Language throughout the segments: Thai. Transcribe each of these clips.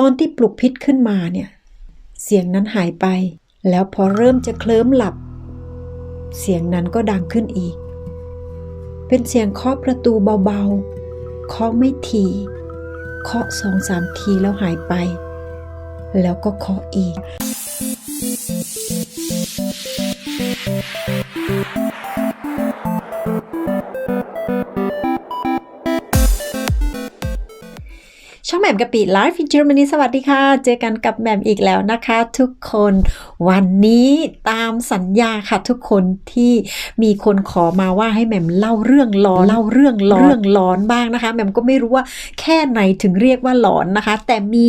ตอนที่ปลุกพิษขึ้นมาเนี่ย เสียงนั้นหายไป แล้วพอเริ่มจะเคลิ้มหลับ เสียงนั้นก็ดังขึ้นอีก เป็นเสียงเคาะประตูเบาๆ เคาะไม่ทีเคาะสองสามทีแล้วหายไป แล้วก็เคาะอีกช่อ ม่มกะปิไลฟ์ in Germany สวัสดีค่ะ เจอกันกับแหม่มอีกแล้วนะคะ ทุกคน วันนี้ตามสัญญาค่ะ ทุกคนที่มีคนขอมาว่าให้แหม่มเล่าเรื่องหลอนเล่าเรื่องหลอนเรื่องหลอนบ้างนะคะแหม่มก็ไม่รู้ว่าแค่ไหนถึงเรียกว่าหลอนนะคะ แต่มี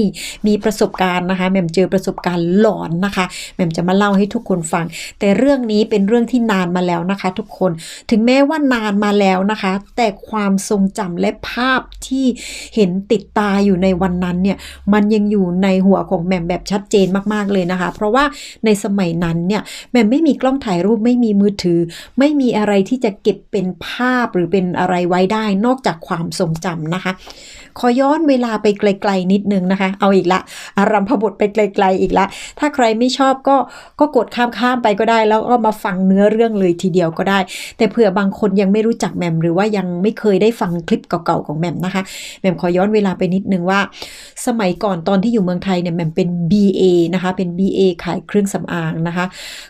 มีประสบการณ์นะคะแหม่มเจอประสบการณ์หลอนนะคะแหม่มจะมาเล่าให้ทุกคนฟัง แต่เรื่องนี้เป็นเรื่องที่นานมาแล้วนะคะ ทุกคน ถึงแม้ว่านานมาแล้วนะคะ แต่ความทรงจำและภาพที่เห็นติดตาอยู่ในในวันนั้นเนี่ยมันยังอยู่ในหัวของแหม่มแบบชัดเจนมากๆเลยนะคะ เพราะว่าในสมัยนั้นเนี่ยแหม่มไม่มีกล้องถ่ายรูปไม่มีมือถือ ไม่มีอะไรที่จะเก็บเป็นภาพหรือเป็นอะไรไว้ได้นอกจากความทรงจำนะคะ ขอย้อนเวลาไปไกล ๆ นิดนึงนะคะ เอาอีกละอารัมพบทไปไกล ๆ อีกละ ถ้าใครไม่ชอบก็ก็กดข้ามๆไปก็ได้ แล้วก็มาฟังเนื้อเรื่องเลยทีเดียวก็ได้ แต่เผื่อบางคนยังไม่รู้จักแหม่มหรือว่ายังไม่เคยได้ฟังคลิปเก่าๆของแหม่มนะคะแหม่มขอย้อนเวลาไปนิดนึงว่า สมัยก่อนตอนที่อยู่เมืองไทยเนี่ยแหม่มเป็น BA นะคะเป็น BA ขายเครื่องสำอางนะคะ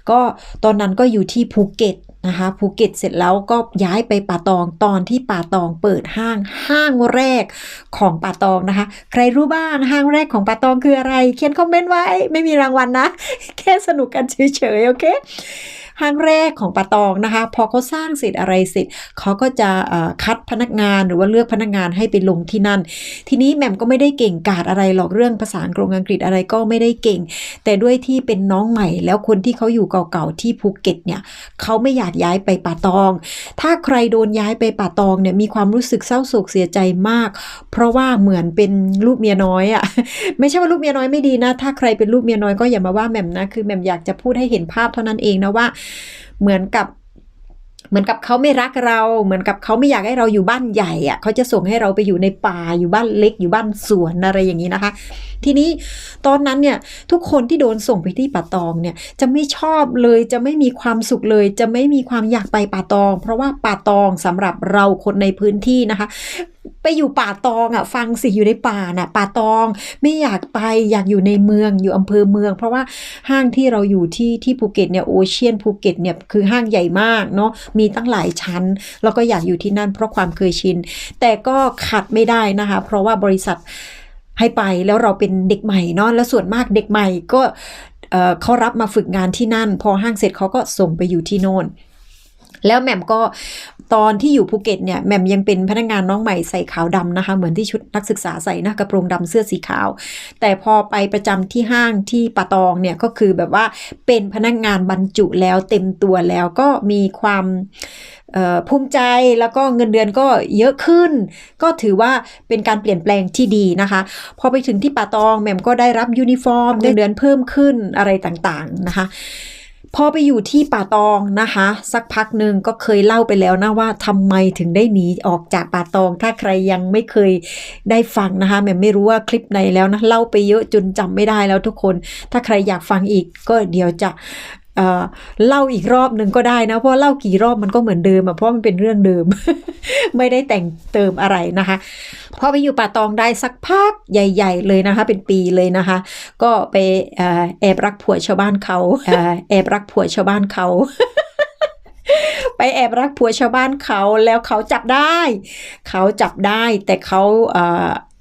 ก็ตอนนั้นก็อยู่ที่ภูเก็ต นะคะภูเก็ตเสร็จแล้วก็ย้ายไปป่าตองตอนที่ป่าตองเปิดห้างห้างแรกของป่าตองนะคะ ใครรู้บ้างห้างแรกของป่าตองคืออะไร เขียนคอมเมนต์ไว้ไม่มีรางวัลนะแค่สนุกกันเฉยๆโอเค ห้างแรกของปาตองนะคะ พอเขาสร้างเสร็จอะไรเสร็จเขาก็จะคัดพนักงานหรือว่าเลือกพนักงานให้ไปลงที่นั่น ทีนี้แหม่มก็ไม่ได้เก่งกาจอะไรหรอกเรื่องภาษาอังกฤษอังกฤษอะไรก็ไม่ได้เก่ง แต่ด้วยที่เป็นน้องใหม่ แล้วคนที่เขาอยู่เก่าๆที่ภูเก็ตเนี่ยเขาไม่อยากย้ายไปป่าตอง ถ้าใครโดนย้ายไปป่าตองเนี่ยมีความรู้สึกเศร้าโศกเสียใจมาก เพราะว่าเหมือนเป็นลูกเมียน้อยอะ่ะไม่ใช่ว่าลูกเมียน้อยไม่ดีนะ ถ้าใครเป็นลูกเมียน้อยก็อย่ามาว่าแหม่มนะคือแหม่มอยากจะพูดให้เห็นภาพเท่านั้นเองนะว่าเหมือนกับเหมือนกับเขาไม่รักเรา เหมือนกับเขาไม่อยากให้เราอยู่บ้านใหญ่อะ่ะเขาจะส่งให้เราไปอยู่ในป่าอยู่บ้านเล็กอยู่บ้านสวนอะไรอย่างนี้นะคะ ทีนี้ตอนนั้นเนี่ยทุกคนที่โดนส่งไปที่ป่าตองเนี่ยจะไม่ชอบเลยจะไม่มีความสุขเลย จะไม่มีความอยากไปป่าตอง เพราะว่าป่าตองสำหรับเราคนในพื้นที่นะคะ ไปอยู่ป่าตองอะฟังสิอยู่ในป่าน่ะป่าตองไม่อยากไปอยากอยู่ในเมืองอยู่อำเภอเมือง เพราะว่าห้างที่เราอยู่ที่ที่ภูเก็ตเนี่ยโอเชียนภูเก็ตเนี่ยคือห้างใหญ่มากเนาะมีตั้งหลายชั้น แล้วก็อยากอยู่ที่นั่นเพราะความเคยชิน แต่ก็ขัดไม่ได้นะคะ เพราะว่าบริษัทให้ไปแล้วเราเป็นเด็กใหม่เนาะแล้วส่วนมากเด็กใหม่ก็เอ่อเขารับมาฝึกงานที่นั่น พอห้างเสร็จเขาก็ส่งไปอยู่ที่โน่นแล้วแหม่มก็ ตอนที่อยู่ภูเก็ตเนี่ยแหม่มยังเป็นพนักงานน้องใหม่ใส่ขาวดำนะคะ เหมือนที่ชุดนักศึกษาใส่นะกระโปรงดำเสื้อสีขาว แต่พอไปประจำที่ห้างที่ปะตองเนี่ยก็คือแบบว่าเป็นพนักงานบรรจุแล้วเต็มตัวแล้วก็มีความภูมิใจแล้วก็เงินเดือนก็เยอะขึ้น ก็ถือว่าเป็นการเปลี่ยนแปลงที่ดีนะคะ พอไปถึงที่ป่าตองแหม่มก็ได้รับยูนิฟอร์มเงินเดือนเพิ่มขึ้นอะไรต่างๆนะคะ พอไปอยู่ที่ป่าตองนะคะ สักพักหนึ่งก็เคยเล่าไปแล้วนะว่าทำไมถึงได้หนีออกจากป่าตอง ถ้าใครยังไม่เคยได้ฟังนะคะแม่ไม่รู้ว่าคลิปไหนแล้วนะเล่าไปเยอะจนจำไม่ได้แล้วทุกคน ถ้าใครอยากฟังอีกก็เดี๋ยวจะ เเล่าอีกรอบหนึ่งก็ได้นะ เพราะเล่ากี่รอบมันก็เหมือนเดิมอะเพราะมันเป็นเรื่องเดิม ไม่ได้แต่งเติมอะไรนะคะ พอไปอยู่ป่าตองได้สักพักใหญ่ ๆ เลยนะคะ เป็นปีเลยนะคะ ก็ไปอแอบรักผัวชาวบ้านเขาแอบรักผัวชาวบ้านเขาไปแอบรักผัวชาวบ้านเขาแล้วเขาจับได้ เขาจับได้แต่เขาเ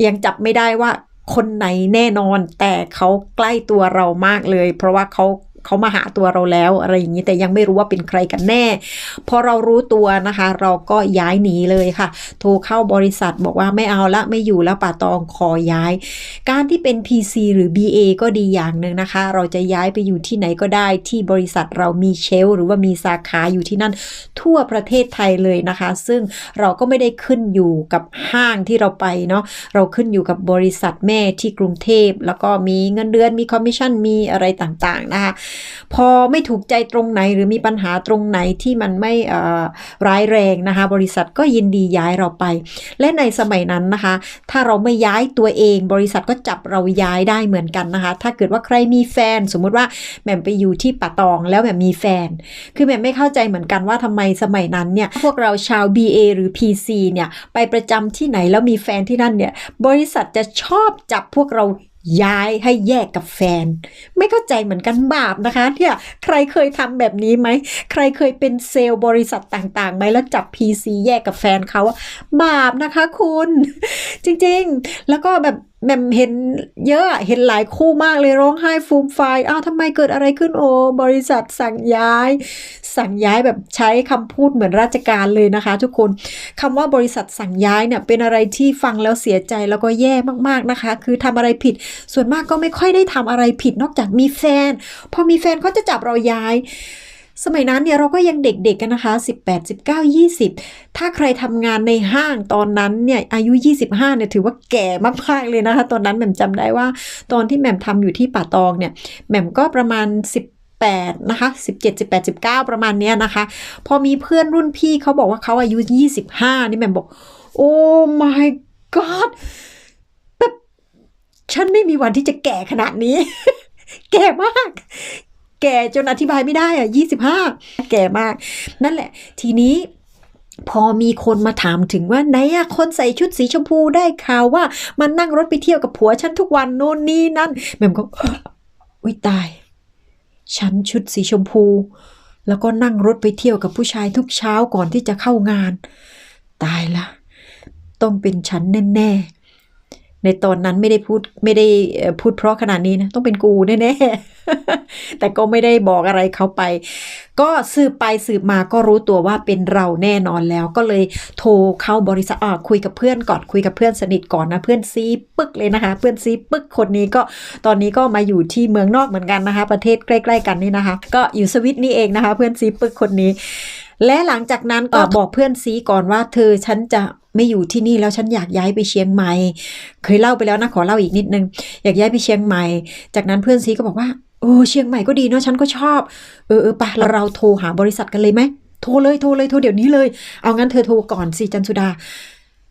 ยังจับไม่ได้ว่าคนไหนแน่นอน แต่เขาใกล้ตัวเรามากเลย เพราะว่าเขา เขามาหาตัวเราแล้วอะไรอย่างนี้แต่ยังไม่รู้ว่าเป็นใครกันแน่ พอเรารู้ตัวนะคะ เราก็ย้ายหนีเลยค่ะ โทรเข้าบริษัทบอกว่าไม่เอาละไม่อยู่แล้วป่าตองขอย้าย การที่เป็น PC หรือ BA ก็ดีอย่างหนึ่งนะคะ เราจะย้ายไปอยู่ที่ไหนก็ได้ที่บริษัทเรามีเชลหรือว่ามีสาขาอยู่ที่นั่นทั่วประเทศไทยเลยนะคะ ซึ่งเราก็ไม่ได้ขึ้นอยู่กับห้างที่เราไปเนาะเราขึ้นอยู่กับบริษัทแม่ที่กรุงเทพ แล้วก็มีเงินเดือนมีคอมมิชชั่นมีอะไรต่างๆนะคะพอไม่ถูกใจตรงไหนหรือมีปัญหาตรงไหนที่มันไม่ร้ายแรงนะคะ บริษัทก็ยินดีย้ายเราไป และในสมัยนั้นนะคะ ถ้าเราไม่ย้ายตัวเอง บริษัทก็จับเราย้ายได้เหมือนกันนะคะ ถ้าเกิดว่าใครมีแฟน สมมุติว่าแหม่มไปอยู่ที่ป่าตองแล้วแหม่มมีแฟน คือแหม่มไม่เข้าใจเหมือนกันว่าทำไมสมัยนั้นเนี่ยพวกเราชาว BA หรือ PC เนี่ยไปประจำที่ไหนแล้วมีแฟนที่นั่นเนี่ยบริษัทจะชอบจับพวกเรา ย้ายให้แยกกับแฟน ไม่เข้าใจเหมือนกันบาปนะคะเนี่ยใครเคยทำแบบนี้ไหม ใครเคยเป็นเซลล์บริษัทต่างๆไหมแล้วจับ PC แยกกับแฟนเขาบาปนะคะคุณ จริงๆ แล้วก็แบบแม่มเห็นเยอะเห็นหลายคู่มากเลยร้องไห้ฟูมไฟายอ้าวทำไมเกิดอะไรขึ้นโอ้บริษัทสั่งย้าย สั่งย้ายแบบใช้คำพูดเหมือนราชการเลยนะคะ ทุกคนคำว่าบริษัทสั่งย้ายเนี่ยเป็นอะไรที่ฟังแล้วเสียใจแล้วก็แย่มากๆนะคะ คือทำอะไรผิด ส่วนมากก็ไม่ค่อยได้ทำอะไรผิดนอกจากมีแฟน พอมีแฟนเขาจะจับเราย้าย สมัยนั้นเนี่ยเราก็ยังเด็กๆกันนะคะ 18 19 20 ถ้าใครทำงานในห้างตอนนั้นเนี่ยอายุ 25เนี่ยถือว่าแก่มากๆเลยนะคะ ตอนนั้นแหม่มจำได้ว่า ตอนที่แหม่มทำอยู่ที่ป่าตองเนี่ยแหม่มก็ประมาณ18นะคะ17 18 19 ประมาณเนี้ยนะคะ พอมีเพื่อนรุ่นพี่เขาบอกว่าเขาอายุ 25 นี่แหม่มบอก โอ้ my god แบบฉันไม่มีวันที่จะแก่ขนาดนี้ แก่มาก แก่จนอธิบายไม่ได้อะ25แก่มาก นั่นแหละ ทีนี้พอมีคนมาถามถึงว่าไหนอะคนใส่ชุดสีชมพูได้ข่าวว่า มันนั่งรถไปเที่ยวกับผัวฉันทุกวันโน่นนี่นั่นแม่มก็อุ้ยตาย ฉันชุดสีชมพู แล้วก็นั่งรถไปเที่ยวกับผู้ชายทุกเช้าก่อนที่จะเข้างาน ตายละต้องเป็นฉันแน่ๆ ในตอนนั้นไม่ได้พูดไม่ได้พูดเพราะขนาดนี้นะ ต้องเป็นกูแน่ๆ แต่ก็ไม่ได้บอกอะไรเขาไป ก็สืบไปสืบมาก็รู้ตัวว่าเป็นเราแน่นอนแล้ว ก็เลยโทรเข้าบริษัทคุยกับเพื่อนก่อนคุยกับเพื่อนสนิทก่อนนะเพื่อนซีปึกเลยนะคะ เพื่อนซีปึกคนนี้ก็ตอนนี้ก็มาอยู่ที่เมืองนอกเหมือนกันนะคะ ประเทศใกล้ ๆ กันนี่นะคะ ก็อยู่สวิตนี่เองนะคะ เพื่อนซีปึกคนนี้ และหลังจากนั้นก็บอกเพื่อนซีก่อนว่า เธอฉันจะไม่อยู่ที่นี่แล้วฉันอยากย้ายไปเชียงใหม่ เคยเล่าไปแล้วนะขอเล่าอีกนิดนึง อยากย้ายไปเชียงใหม่ จากนั้นเพื่อนซีก็บอกว่าโอ้เชียงใหม่ก็ดีเนาะฉันก็ชอบ เออเออไปเราเราโทรหาบริษัทกันเลยไหมโทรเลยโทรเลยโทรเดี๋ยวนี้เลย เอางั้นเธอโทรก่อนสิจันสุดา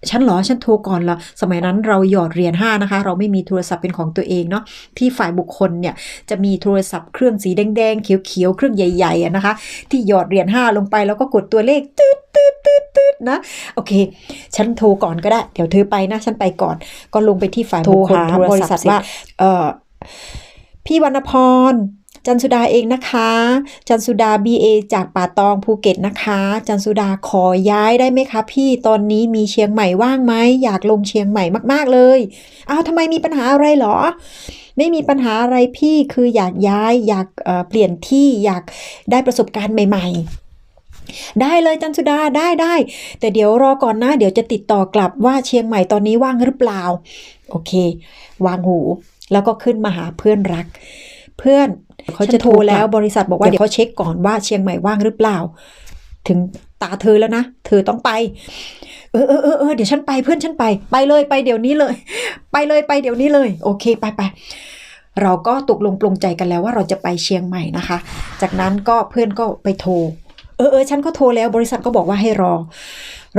ฉันเหรอฉันโทรก่อนละสมัยนั้นเราหยอดเหรียญห้านะคะ เราไม่มีโทรศัพท์เป็นของตัวเองเนาะที่ฝ่ายบุคคลเนี่ยจะมีโทรศัพท์เครื่องสีแดงๆเขียวๆเครื่องใหญ่ๆอะนะคะ ที่หยอดเหรียญห้าลงไปแล้วก็กดตัวเลขตืดตืดตืดตืดนะโอเค ฉันโทรก่อนก็ได้ เดี๋ยวเธอไปนะ ฉันไปก่อน ก็ลงไปที่ฝ่ายบุคคลโทรหาบริษัทบริษัทสิว่าเออพี่วรรณพร จันสุดาเองนะคะ จันสุดา BA จากป่าตองภูเก็ตนะคะ จันสุดาขอย้ายได้ไหมคะ พี่ตอนนี้มีเชียงใหม่ว่างไหมอยากลงเชียงใหม่มาก ๆเลยอ้าวทำไมมีปัญหาอะไรเหรอ ไม่มีปัญหาอะไรพี่คืออยากย้ายอยากเเปลี่ยนที่อยากได้ประสบการณ์ใหม่ ๆได้เลยจันสุดาได้ได้แต่เดี๋ยวรอก่อนนะ เดี๋ยวจะติดต่อกลับว่าเชียงใหม่ตอนนี้ว่างหรือเปล่า โอเค วางหู แล้วก็ขึ้นมาหาเพื่อนรัก เพื่อน เขาจะโทรแล้วบริษัทบอกว่าเดี๋ยวเขาเช็คก่อนว่าเชียงใหม่ว่างหรือเปล่า ถึงตาเธอแล้วนะ เธอต้องไป เออเออเออเออเดี๋ยวฉันไปเพื่อนฉันไป ไปเลยไปเดี๋ยวนี้เลย ไปเลยไปเดี๋ยวนี้เลย โอเคไปไปเราก็ตกลงปลงใจกันแล้วว่าเราจะไปเชียงใหม่นะคะ จากนั้นก็เพื่อนก็ไปโทร เออเออฉันก็โทรแล้วบริษัทก็บอกว่าให้รอ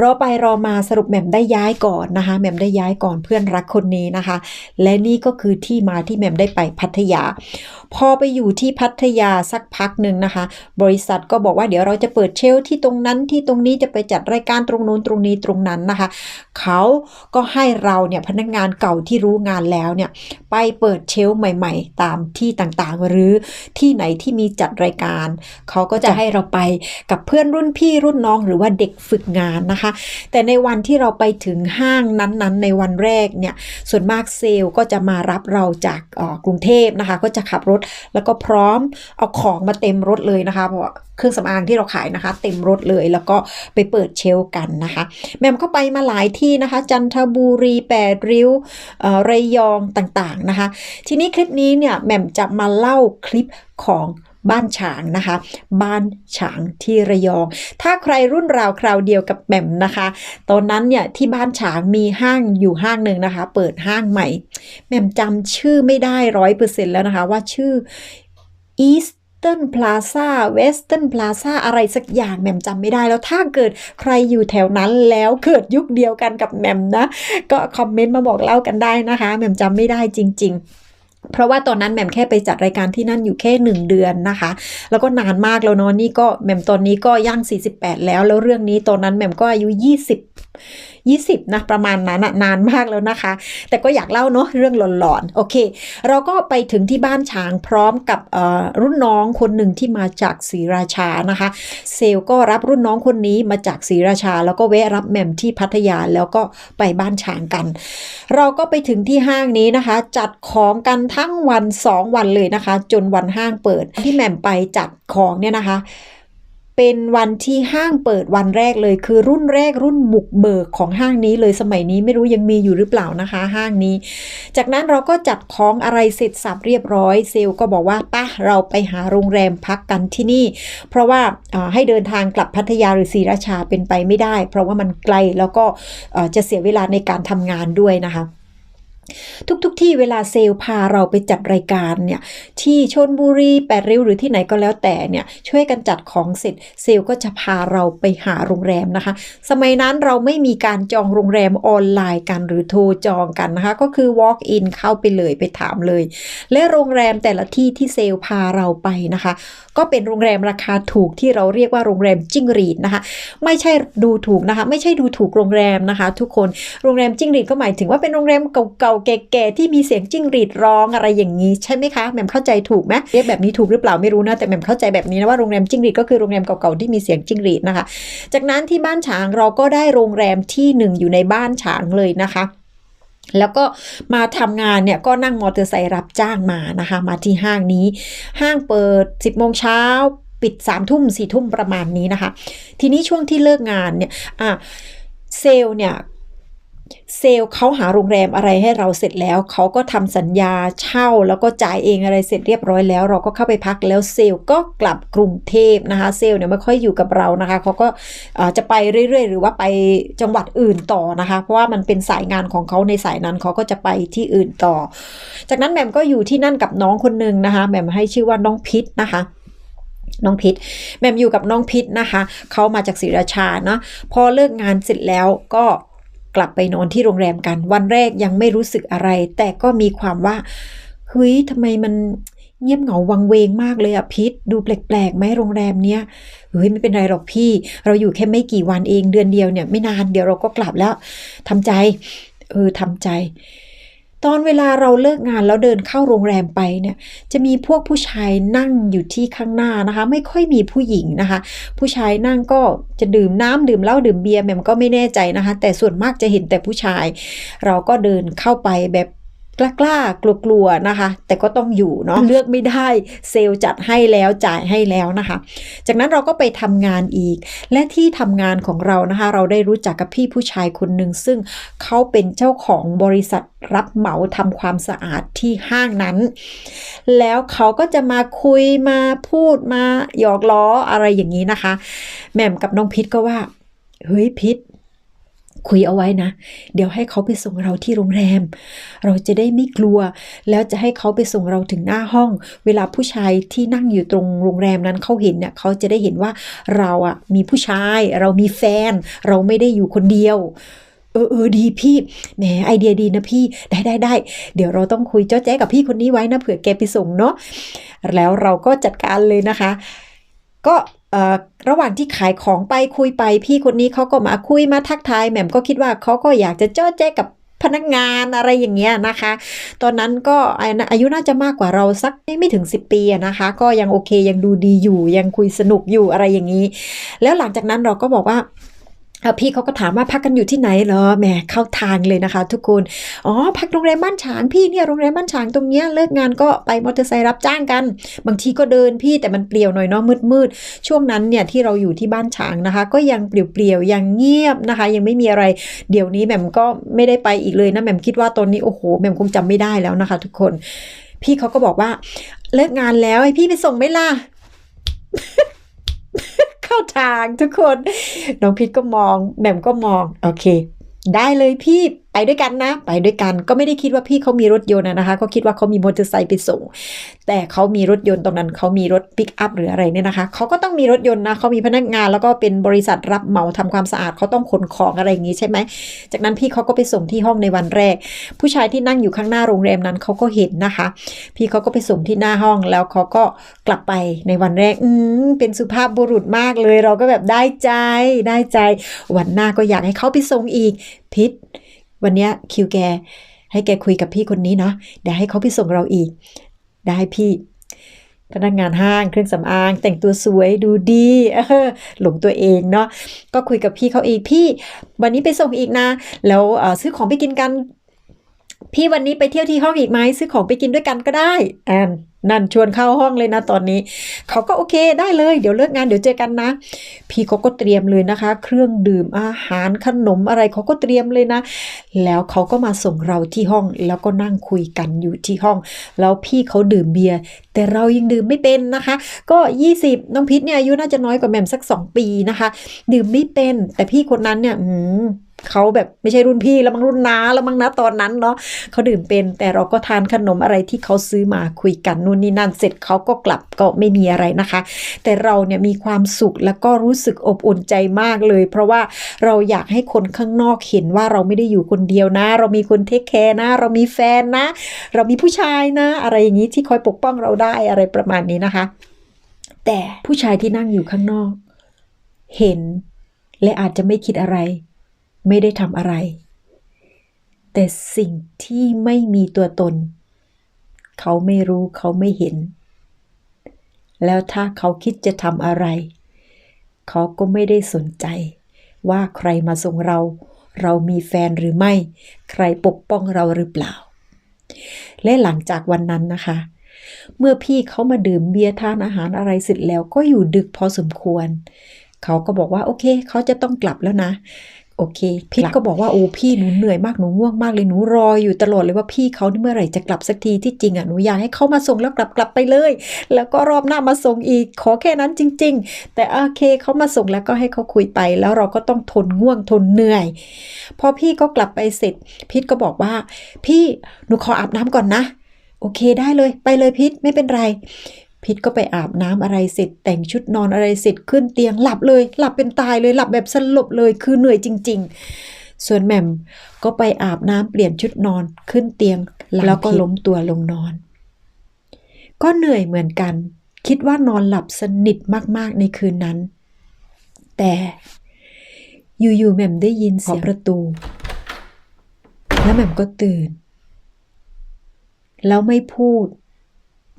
รอไปรอมาสรุปแหม่มได้ย้ายก่อนนะคะแหม่มได้ย้ายก่อนเพื่อนรักคนนี้นะคะ และนี่ก็คือที่มาที่แหม่มได้ไปพัทยา พอไปอยู่ที่พัทยาสักพักหนึ่งนะคะ บริษัทก็บอกว่าเดี๋ยวเราจะเปิดเชลฟ์ที่ตรงนั้นที่ตรงนี้จะไปจัดรายการตรงนู้นตรงนี้ตรงนั้นนะคะ เขาก็ให้เราเนี่ยพนักงานเก่าที่รู้งานแล้วเนี่ยไปเปิดเชลฟ์ใหม่ ๆ ตามที่ต่างๆ หรือที่ไหนที่มีจัดรายการ เขาก็จะให้เราไปกับเพื่อนรุ่นพี่รุ่นน้องหรือว่าเด็กฝึกงานนะคะแต่ในวันที่เราไปถึงห้างนั้นๆ ในวันแรกเนี่ยส่วนมากเซลล์ก็จะมารับเราจากกรุงเทพนะคะ ก็จะขับรถแล้วก็พร้อมเอาของมาเต็มรถเลยนะคะเพราะเครื่องสำอางที่เราขายนะคะ เต็มรถเลยแล้วก็ไปเปิดเชลกันนะคะแหม่มก็ไปมาหลายที่นะคะ จันทบุรีแปดริ้วระยองต่างๆนะคะ ทีนี้คลิปนี้เนี่ยแหม่มจะมาเล่าคลิปของ บ้านฉางนะคะ บ้านฉางที่ระยอง ถ้าใครรุ่นราวคราวเดียวกับแหม่มนะคะ ตอนนั้นเนี่ยที่บ้านฉางมีห้างอยู่ห้างหนึ่งนะคะ เปิดห้างใหม่แหม่มจำชื่อไม่ได้ร้อยเปอร์เซ็นต์แล้วนะคะ ว่าชื่อ East Western Plaza Western Plaza อะไรสักอย่างแหม่มจำไม่ได้แล้วถ้าเกิดใครอยู่แถวนั้นแล้วเกิดยุคเดียวกันกับแหม่มนะ ก็คอมเมนต์มาบอกเล่ากันได้นะคะแหม่มจำไม่ได้จริง ๆ เพราะว่าตอนนั้นแหม่มแค่ไปจัดรายการที่นั่นอยู่แค่หนึ่งเดือนนะคะ แล้วก็นานมากแล้วเนาะนี่ก็แหม่มตอนนี้ก็ย่าง 48 แล้ว แล้วเรื่องนี้ตอนนั้นแหม่มก็อายุ 20 20นะประมาณนั้นนานมากแล้วนะคะ แต่ก็อยากเล่าเนาะเรื่องหลอนๆโอเค เราก็ไปถึงที่บ้านช้างพร้อมกับรุ่นน้องคนหนึ่งที่มาจากศรีราชานะคะ เซลลก็รับรุ่นน้องคนนี้มาจากศรีราชา แล้วก็แวะรับแหม่มที่พัทยาแล้วก็ไปบ้านช้างกัน เราก็ไปถึงที่ห้างนี้นะคะ จัดของกันทั้งวัน 2 วันเลยนะคะ จนวันห้างเปิดที่แหม่มไปจัดของเนี่ยนะคะ เป็นวันที่ห้างเปิดวันแรกเลย คือรุ่นแรกรุ่นบุกเบิกของห้างนี้เลยสมัยนี้ไม่รู้ยังมีอยู่หรือเปล่านะคะ ห้างนี้ จากนั้นเราก็จัดของอะไรเสร็จสับเรียบร้อยเซลลก็บอกว่าป่ะเราไปหาโรงแรมพักกันที่นี่ เพราะว่าให้เดินทางกลับพัทยาหรือศรีราชาเป็นไปไม่ได้ เพราะว่ามันไกลแล้วก็จะเสียเวลาในการทำงานด้วยนะคะ ทุกๆทที่เวลาเซลพาเราไปจัดรายการเนี่ยที่ชนบุรีแปดริ้วหรือที่ไหนก็แล้วแต่เนี่ยช่วยกันจัดของเสร็จเซลก็จะพาเราไปหาโรงแรมนะคะ สมัยนั้นเราไม่มีการจองโรงแรมออนไลน์กันหรือโทรจองกันนะคะ ก็คือ walk in เข้าไปเลยไปถามเลย และโรงแรมแต่ละที่ที่เซลพาเราไปนะคะ ก็เป็นโรงแรมราคาถูกที่เราเรียกว่าโรงแรมจิ้งหรีดนะคะ ไม่ใช่ดูถูกนะคะ ไม่ใช่ดูถูกโรงแรมนะคะ ทุกคนโรงแรมจิ้งหรีดก็หมายถึงว่าเป็นโรงแรมเก่าๆแก่ๆที่มีเสียงจิ้งหรีดร้องอะไรอย่างนี้ใช่ไหมคะแหม่มเข้าใจถูกไหมเรียกแบบนี้ถูกหรือเปล่าไม่รู้นะแต่แหม่มเข้าใจแบบนี้นะว่าโรงแรมจิ้งหรีดก็คือโรงแรมเก่าๆที่มีเสียงจิ้งหรีดนะคะ จากนั้นที่บ้านฉางเราก็ได้โรงแรมที่หนึ่งอยู่ในบ้านฉางเลยนะคะแล้วก็มาทำงานเนี่ยก็นั่งมอเตอร์ไซค์รับจ้างมานะคะ มาที่ห้างนี้ ห้างเปิด 10โมงเช้าปิด3ามทุ่มสี่ทุ่มประมาณนี้นะคะ ทีนี้ช่วงที่เลิกงานเนี่ยอะเซลเนี่ย เซลล์เขาหาโรงแรมอะไรให้เราเสร็จแล้ว เขาก็ทำสัญญาเช่า แล้วก็จ่ายเองอะไรเสร็จเรียบร้อยแล้ว เราก็เข้าไปพักแล้วเซลล์ก็กลับกรุงเทพนะคะเซลล์เนี่ยไม่ค่อยอยู่กับเรานะคะเขาก็จะไปเรื่อยๆ หรือว่าไปจังหวัดอื่นต่อนะคะ เพราะว่ามันเป็นสายงานของเขาในสายนั้นเขาก็จะไปที่อื่นต่อ จากนั้นแหม่มก็อยู่ที่นั่นกับน้องคนหนึ่งนะคะแหม่มให้ชื่อว่าน้องพิษนะคะน้องพิษแหม่มอยู่กับน้องพิษนะคะ เขามาจากศรีราชาเนาะพอเลิกงานเสร็จแล้วก็ กลับไปนอนที่โรงแรมกัน วันแรกยังไม่รู้สึกอะไร แต่ก็มีความว่าเฮ้ยทำไมมันเงียบเหงาวังเวงมากเลยอะพิษดูแปลกๆไหมโรงแรมเนี้ยเฮ้ยไม่เป็นไรหรอกพี่ เราอยู่แค่ไม่กี่วันเองเดือนเดียวเนี่ยไม่นานเดี๋ยวเราก็กลับแล้วทำใจ เออทำใจ ตอนเวลาเราเลิกงานแล้วเดินเข้าโรงแรมไปเนี่ยจะมีพวกผู้ชายนั่งอยู่ที่ข้างหน้านะคะ ไม่ค่อยมีผู้หญิงนะคะ ผู้ชายนั่งก็จะดื่มน้ำดื่มเหล้าดื่มเบียร์แม่มก็ไม่แน่ใจนะคะ แต่ส่วนมากจะเห็นแต่ผู้ชาย เราก็เดินเข้าไปแบบ กล้าๆกลัวๆนะคะ แต่ก็ต้องอยู่เนาะเลือกไม่ได้เซลล์จัดให้แล้วจ่ายให้แล้วนะคะ จากนั้นเราก็ไปทำงานอีก และที่ทำงานของเรานะคะ เราได้รู้จักกับพี่ผู้ชายคนหนึ่งซึ่งเขาเป็นเจ้าของบริษัทรับเหมาทำความสะอาดที่ห้างนั้น แล้วเขาก็จะมาคุยมาพูดมาหยอกล้ออะไรอย่างนี้นะคะแหม่มกับน้องพิษก็ว่าเฮ้ยพิษ คุยเอาไว้นะ เดี๋ยวให้เขาไปส่งเราที่โรงแรม เราจะได้ไม่กลัว แล้วจะให้เขาไปส่งเราถึงหน้าห้อง เวลาผู้ชายที่นั่งอยู่ตรงโรงแรมนั้นเขาเห็นเนี่ยเขาจะได้เห็นว่าเราอะมีผู้ชาย เรามีแฟน เราไม่ได้อยู่คนเดียวเออเออดีพี่แหมไอเดียดีนะพี่ได้ได้ได้เดี๋ยวเราต้องคุยเจ้าแจ๊กับพี่คนนี้ไว้นะเผื่อแกไปส่งเนาะแล้วเราก็จัดการเลยนะคะ ก็ ระหว่างที่ขายของไปคุยไป พี่คนนี้เขาก็มาคุยมาทักทายแหม่มก็คิดว่าเขาก็อยากจะเจ้าแจ๊กับพนักงานอะไรอย่างเงี้ยนะคะ ตอนนั้นก็อายุน่าจะมากกว่าเราสักไม่ถึง 10 ปีนะคะ ก็ยังโอเคยังดูดีอยู่ยังคุยสนุกอยู่อะไรอย่างนี้ แล้วหลังจากนั้นเราก็บอกว่า พี่เขาก็ถามว่าพักกันอยู่ที่ไหนเหรอแหมเข้าทางเลยนะคะ ทุกคนอ๋อพักโรงแรมบ้านฉางพี่เนี่ยโรงแรมบ้านฉางตรงเนี้ยเลิกงานก็ไปมอเตอร์ไซค์รับจ้างกัน บางทีก็เดินพี่แต่มันเปลี่ยวหน่อยเนาะมืดๆช่วงนั้นเนี่ยที่เราอยู่ที่บ้านฉางนะคะ ก็ยังเปลี่ยวๆยังเงียบนะคะ ยังไม่มีอะไรเดี๋ยวนี้แหม่มก็ไม่ได้ไปอีกเลยนะแหม่มคิดว่าตอนนี้โอ้โหแหม่มคงจำไม่ได้แล้วนะคะ ทุกคน พี่เขาก็บอกว่าเลิกงานแล้วให้พี่ไปส่งไหมล่ะ เข้าทางทุกคน น้องพิษก็มองแหม่มก็มอง โอเค ได้เลยพี่ ไปด้วยกันนะ ไปด้วยกันก็ไม่ได้คิดว่าพี่เขามีรถยนต์นะคะก็คิดว่าเขามีมอเตอร์ไซค์ไปส่ง แต่เขามีรถยนต์ตรงนั้นเขามีรถปิกอัพหรืออะไรเนี่ยนะคะเขาก็ต้องมีรถยนต์นะเขามีพนักงาน แล้วก็เป็นบริษัทรับเหมาทำความสะอาดเขาต้องขนของอะไรอย่างนี้ใช่ไหมจากนั้นพี่เขาก็ไปส่งที่ห้องในวันแรก ผู้ชายที่นั่งอยู่ข้างหน้าโรงแรมนั้นเขาก็เห็นนะคะ พี่เขาก็ไปส่งที่หน้าห้องแล้วเขาก็กลับไปในวันแรกอืมเป็นสุภาพบุรุษมากเลย เราก็แบบได้ใจได้ใจ วันหน้าก็อยากให้เขาไปส่งอีกพิษ วันนี้คิวแก ให้แกคุยกับพี่คนนี้เนาะเดี๋ยวให้เขาไปส่งเราอีก ได้พี่พนักงานห้างเครื่องสำอาง แต่งตัวสวยดูดีหลงตัวเองเนาะก็คุยกับพี่เขาอีกพี่ วันนี้ไปส่งอีกนะ แล้วซื้อของไปกินกัน พี่วันนี้ไปเที่ยวที่ห้องอีกไหมซื้อของไปกินด้วยกันก็ได้ แอนนั่นชวนเข้าห้องเลยนะตอนนี้ เขาก็โอเคได้เลย เดี๋ยวเลิกงานเดี๋ยวเจอกันนะ พี่เขาก็เตรียมเลยนะคะ เครื่องดื่มอาหารขนมอะไรเขาก็เตรียมเลยนะ แล้วเขาก็มาส่งเราที่ห้องแล้วก็นั่งคุยกันอยู่ที่ห้อง แล้วพี่เขาดื่มเบียร์แต่เรายังดื่มไม่เป็นนะคะ ก็ 20 น้องพิษเนี่ยอายุน่าจะน้อยกว่าแหม่มสัก 2 ปีนะคะ ดื่มไม่เป็น แต่พี่คนนั้นเนี่ยอืม เขาแบบไม่ใช่รุ่นพี่แล้วมั้งรุ่นน้าแล้วมั้งนะตอนนั้นเนาะเขาดื่มเป็นแต่เราก็ทานขนมอะไรที่เขาซื้อมาคุยกันนู่นนี่นั่นเสร็จเขาก็กลับก็ไม่มีอะไรนะคะ แต่เราเนี่ยมีความสุขแล้วก็รู้สึกอบอุ่นใจมากเลย เพราะว่าเราอยากให้คนข้างนอกเห็นว่าเราไม่ได้อยู่คนเดียวนะ เรามีคนเทคแคร์นะ เรามีแฟนนะ เรามีผู้ชายนะ อะไรอย่างนี้ที่คอยปกป้องเราได้อะไรประมาณนี้นะคะ แต่ผู้ชายที่นั่งอยู่ข้างนอก เห็น และอาจจะไม่คิดอะไร ไม่ได้ทำอะไร แต่สิ่งที่ไม่มีตัวตน เขาไม่รู้เขาไม่เห็น แล้วถ้าเขาคิดจะทำอะไร เขาก็ไม่ได้สนใจ ว่าใครมาส่งเรา เรามีแฟนหรือไม่ ใครปกป้องเราหรือเปล่า และหลังจากวันนั้นนะคะ เมื่อพี่เขามาดื่มเบียร์ทานอาหารอะไรเสร็จแล้วก็อยู่ดึกพอสมควรเขาก็บอกว่าโอเค เขาจะต้องกลับแล้วนะ โอเคพี่ก็บอกว่าโอ้พี่หนูเหนื่อยมากหนูง่วงมากเลยหนูรออยู่ตลอดเลยว่าพี่เขานี่เมื่อไหร่จะกลับสักทีที่จริงอะหนูอยากให้เขามาส่งแล้วกลับกลับไปเลย แล้วก็รอบหน้ามาส่งอีกขอแค่นั้นจริง ๆ แต่โอเคเขามาส่งแล้วก็ให้เขาคุยไป แล้วเราก็ต้องทนง่วงทนเหนื่อย พอพี่ก็กลับไปเสร็จ พิษก็บอกว่า พี่หนูขออาบน้ำก่อนนะ โอเคได้เลย ไปเลยพิษไม่เป็นไร พิษก็ไปอาบน้ำอะไรเสร็จ แต่งชุดนอนอะไรเสร็จขึ้นเตียงหลับเลย หลับเป็นตายเลยหลับแบบสลบเลยคือเหนื่อยจริง ๆ ส่วนแหม่มก็ไปอาบน้ำเปลี่ยนชุดนอนขึ้นเตียงแล้วก็ล้มตัวลงนอน ก็เหนื่อยเหมือนกัน คิดว่านอนหลับสนิทมากๆในคืนนั้น แต่อยู่ๆแหม่มได้ยินเสียงประตู แล้วแหม่มก็ตื่น แล้วไม่พูด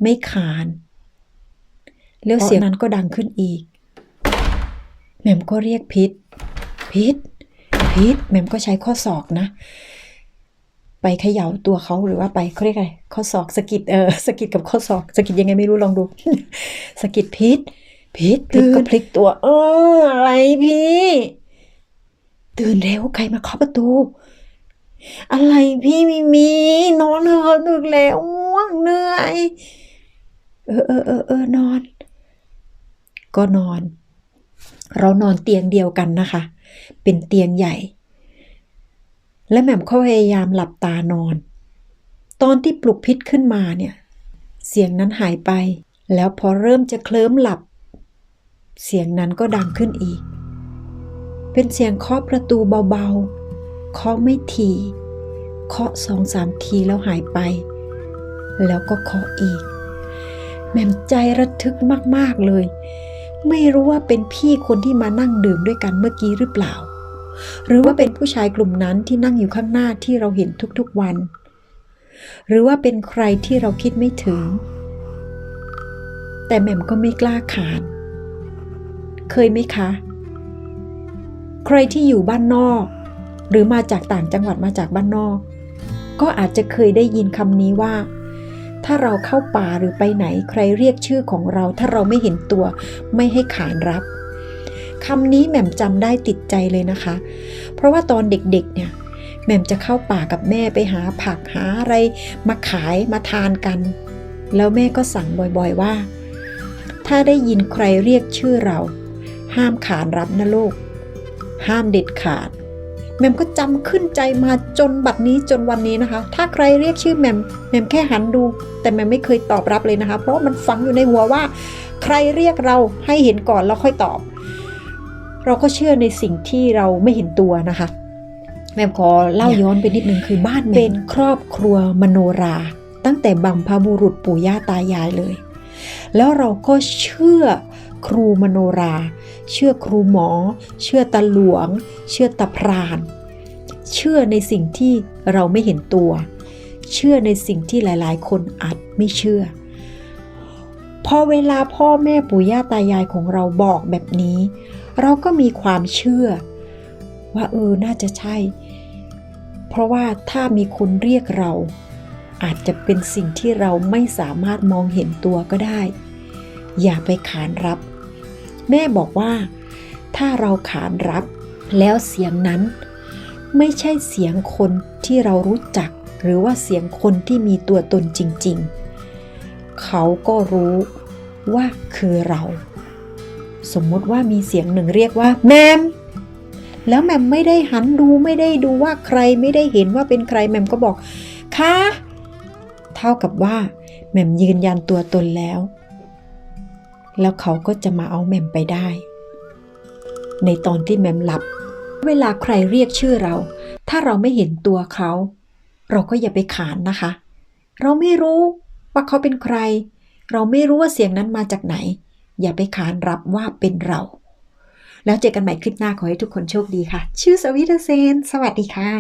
ไม่ขาน แล้วเสียงนั้นก็ดังขึ้นอีก แหม่มก็เรียกพิษ พิษ พิษ แหม่มก็ใช้ข้อศอกนะ ไปเขย่าตัวเขาหรือว่าไปเขาเรียกอะไร ข้อศอกสะกิดเออสะกิดกับข้อศอกสะกิดยังไงไม่รู้ลองดูสะกิดพิษ พิษพิษก็พลิกตัว เอออะไรพี่ ตื่นเร็วใครมาเคาะประตูอะไรพี่มีมีนอนเถอะดึกแล้วง่วงเหนื่อย เออเออเออเออนอน ก็นอน เรานอนเตียงเดียวกันนะคะ เป็นเตียงใหญ่ และแหม่มเขาพยายามหลับตานอน ตอนที่ปลุกพิษขึ้นมาเนี่ย เสียงนั้นหายไป แล้วพอเริ่มจะเคลิ้มหลับ เสียงนั้นก็ดังขึ้นอีก เป็นเสียงเคาะประตูเบาๆ เคาะไม่ทีเคาะสองสามทีแล้วหายไป แล้วก็เคาะอีกแหม่มใจระทึกมาก ๆ เลย ไม่รู้ว่าเป็นพี่คนที่มานั่งดื่มด้วยกันเมื่อกี้หรือเปล่า หรือว่าเป็นผู้ชายกลุ่มนั้นที่นั่งอยู่ข้างหน้าที่เราเห็นทุกๆวัน หรือว่าเป็นใครที่เราคิดไม่ถึง แต่แหม่มก็ไม่กล้าขาน เคยไหมคะ ใครที่อยู่บ้านนอก หรือมาจากต่างจังหวัดมาจากบ้านนอก ก็อาจจะเคยได้ยินคำนี้ว่า ถ้าเราเข้าป่าหรือไปไหนใครเรียกชื่อของเรา ถ้าเราไม่เห็นตัวไม่ให้ขานรับคำนี้แหม่มจำได้ติดใจเลยนะคะ เพราะว่าตอนเด็กๆเนี่ยแหม่มจะเข้าป่ากับแม่ไปหาผักหาอะไรมาขายมาทานกัน แล้วแม่ก็สั่งบ่อยๆว่า ถ้าได้ยินใครเรียกชื่อเรา ห้ามขานรับนะลูก ห้ามเด็ดขาด แมมก็จำขึ้นใจมาจนบัดนี้จนวันนี้นะคะ ถ้าใครเรียกชื่อแมมแมมแค่หันดู แต่แมมไม่เคยตอบรับเลยนะคะ เพราะมันฝังอยู่ในหัวว่า ใครเรียกเราให้เห็นก่อนแล้วค่อยตอบ เราก็เชื่อในสิ่งที่เราไม่เห็นตัวนะคะ แม่ขอเล่าย้อนไปนิดนึงคือบ้านแม่เป็นครอบครัวมโนรา ตั้งแต่บัมพบุรุษปู่ย่าตายายเลย แล้วเราก็เชื่อ ครูมโนรา เชื่อครูหมอ เชื่อตาหลวง เชื่อตาพราน เชื่อในสิ่งที่เราไม่เห็นตัว เชื่อในสิ่งที่หลาย ๆ คนอาจไม่เชื่อ พอเวลาพ่อแม่ปู่ย่าตายายของเราบอกแบบนี้ เราก็มีความเชื่อ ว่าเออน่าจะใช่ เพราะว่าถ้ามีคนเรียกเราอาจจะเป็นสิ่งที่เราไม่สามารถมองเห็นตัวก็ได้ อย่าไปขานรับ แม่บอกว่า ถ้าเราขานรับ แล้วเสียงนั้น ไม่ใช่เสียงคนที่เรารู้จัก หรือว่าเสียงคนที่มีตัวตนจริง ๆ เขาก็รู้ว่าคือเรา สมมติว่ามีเสียงหนึ่งเรียกว่า แมมแล้วแมมไม่ได้หันดูไม่ได้ดูว่าใครไม่ได้เห็นว่าเป็นใครแมมก็บอกค่ะเท่ากับว่าแมมยืนยันตัวตนแล้ว แล้วเขาก็จะมาเอาแมมไปได้ ในตอนที่แมมหลับ เวลาใครเรียกชื่อเรา ถ้าเราไม่เห็นตัวเขา เราก็อย่าไปขานนะคะ เราไม่รู้ว่าเขาเป็นใคร เราไม่รู้ว่าเสียงนั้นมาจากไหน อย่าไปขานรับว่าเป็นเรา แล้วเจอกันใหม่คลิปหน้าขอให้ทุกคนโชคดีค่ะ ชื่อสวิตเซน สวัสดีค่ะ